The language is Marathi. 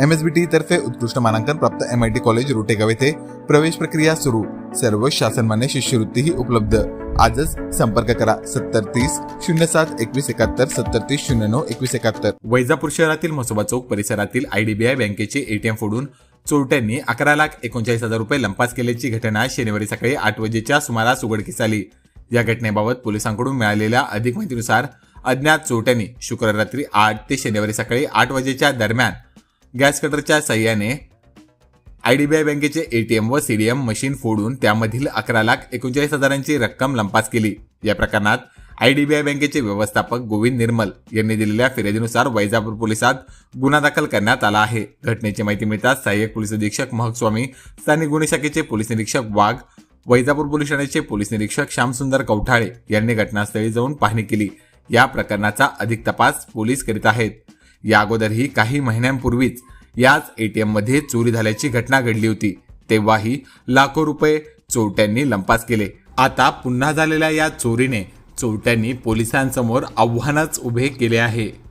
एम एस बी टी तर्फे उत्कृष्ट मानांकन प्राप्त M I T college Rotegaon येथे प्रवेश प्रक्रिया सुरू. सर्व शासनमान्य शिष्यवृत्तीही उपलब्ध. आजच संपर्क करा सत्तर तीस शून्य सात एकवीस एकाहत्तर सत्तर तीस शून्य नऊ एकवीस एकाहत्तर. वैजापूर शहरातील म्हसोबा चौक परिसरातील आयडीबीआय बँकेचे एटीएम फोडून चोरट्यांनी अकरा लाख एकोणचाळीस हजार रुपये लंपास केल्याची घटना शनिवारी सकाळी आठ वाजेच्या सुमारास उघडकीस आली. या घटनेबाबत पोलिसांकडून मिळालेल्या अधिक माहितीनुसार अज्ञात चोरट्यांनी शुक्रवार रात्री आठ ते शनिवारी सकाळी आठ वाजेच्या दरम्यान गॅस कटरच्या सहाय्याने आयडीबीआय बँकेचे एटीएम व सीडीएम मशीन फोडून त्यामधील अकरा लाख एकोणचाळीस हजारांची रक्कम लंपास केली. या प्रकरणात आयडीबीआय बँकेचे व्यवस्थापक गोविंद निर्मल यांनी दिलेल्या फिर्यादीनुसार वैजापूर पोलिसात गुन्हा दाखल करण्यात आला आहे. घटनेची माहिती मिळताच सहाय्यक पोलीस अधीक्षक महक स्वामी स्थानिक गुन्हे शाखेचे पोलीस निरीक्षक वाघ वैजापूर पोलीस ठाण्याचे पोलीस निरीक्षक श्यामसुंदर कवठाळे यांनी घटनास्थळी जाऊन पाहणी केली. या प्रकरणाचा अधिक तपास पोलीस करीत आहेत. या अगोदरही काही महिन्यांपूर्वीच याच एटीएममध्ये चोरी झाल्याची घटना घडली होती. तेव्हाही लाखो रुपये चोरट्यांनी लंपास केले. आता पुन्हा झालेल्या या चोरीने चोरट्यांनी पोलिसांसमोर आव्हानच उभे केले आहे.